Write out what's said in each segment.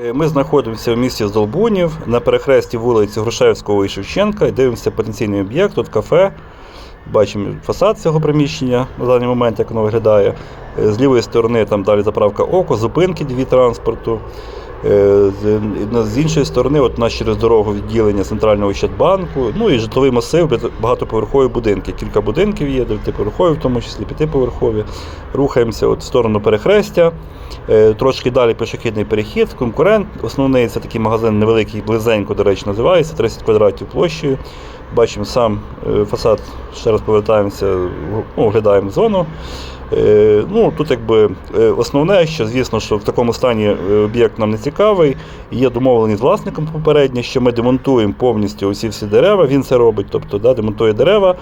Е, Ми знаходимося в місті Здолбунів на перехресті вулиці Грушевського і Шевченка дивимося потенційний об'єкт, тут кафе. Бачимо фасад цього приміщення на даний момент, як воно виглядає. Е, З лівої сторони там далі заправка око, зупинки дві транспорту. Е, З, іншої сторони, от нас через дорогу відділення центрального Ощадбанку, ну і житловий масив, багатоповерхові будинки. Кілька будинків є, дев'ятиповерхові, в тому числі п'ятиповерхові. Рухаємося от в сторону перехрестя. Е, Трошки далі пішохідний перехід, конкурент. Основний це такий магазин невеликий, близенько, до речі, називається 30 квадратів площею. Бачимо сам е, фасад, ще раз повертаємося, ну, оглядаємо зону. Е, Ну, тут якби е, основне, що звісно, що в такому стані об'єкт нам не цікавий. Є домовленість з власником попередньо, що ми демонтуємо повністю усі всі дерева. Він це робить, тобто да, демонтує дерева,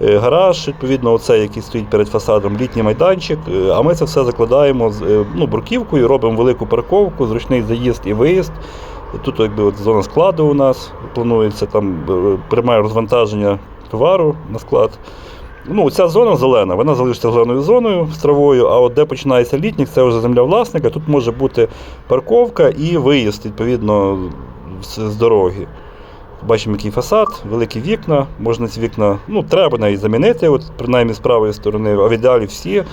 гараж, відповідно, оцей, який стоїть перед фасадом, літній майданчик. А ми це все закладаємо з ну, бруківкою, робимо велику парковку, зручний заїзд і виїзд. Тут якби от зона складу у нас планується, там е, приймає розвантаження товару на склад. Ну, ця зона зелена, вона залишиться зеленою зоною з травою, а от де починається літнік, це вже земля власника. Тут може бути парковка і виїзд, відповідно, з, дороги. Бачимо, який фасад, великі вікна. Можна ці вікна, ну, треба навіть замінити, от, принаймні з правої сторони, а в ідеалі всі,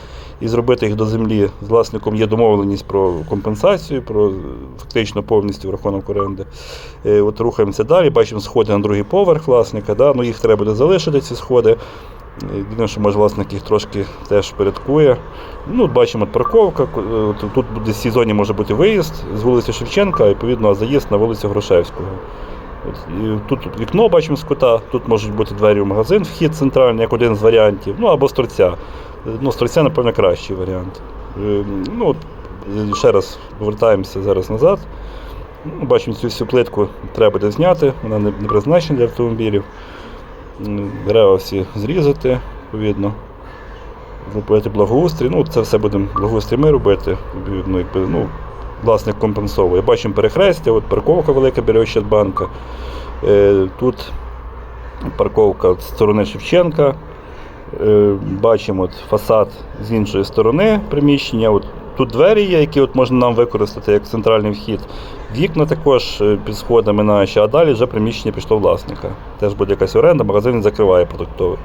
і зробити їх до землі. З власником є домовленість про компенсацію, про фактично повністю в рахунок оренди. Е, От рухаємося далі, бачимо сходи на другий поверх власника. Да? Ну, їх треба буде залишити, ці сходи. Єдине, що може власник їх трошки теж порядкує. Ну, бачимо от парковка. е, Тут, в цій зоні може бути виїзд з вулиці Шевченка, відповідно, заїзд на вулицю і тут вікно бачимо з кута, тут можуть бути двері в магазин, вхід центральний, як один з варіантів, ну або з торця. Е, Ну, з торця, напевно, кращий варіант. Е, Ну, е, ще раз повертаємося зараз назад. Ну, Бачимо, цю всю плитку треба буде зняти, вона не, не призначена для автомобілів. Дерева всі зрізати, відповідно. Робити благоустрій. Ну, це все будемо благоустрій ми робити. Відповідно, якби, ну, власник компенсовує. Бачимо перехрестя, от парковка велика біля Ощадбанка. Е, Тут парковка з сторони Шевченка. Е, Бачимо от фасад з іншої сторони приміщення. От тут двері є, які от можна нам використати як центральний вхід. Вікна також е, під сходами наші, а далі вже приміщення пішло власника. Теж буде якась оренда, магазин закриває продуктовий.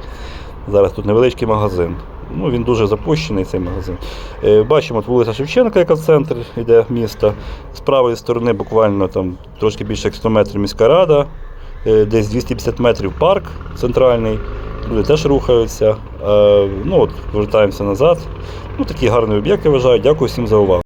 Зараз тут невеличкий магазин. Ну, він дуже запущений, цей магазин. Е, Бачимо вулиця Шевченка, яка в центр йде міста. З правої сторони буквально там трошки більше як 100 метрів міська рада, Е, десь 250 метрів парк центральний. Люди теж рухаються. Е, Ну, от, повертаємося назад. Ну, Такі гарні об'єкти вважаю. Дякую всім за увагу.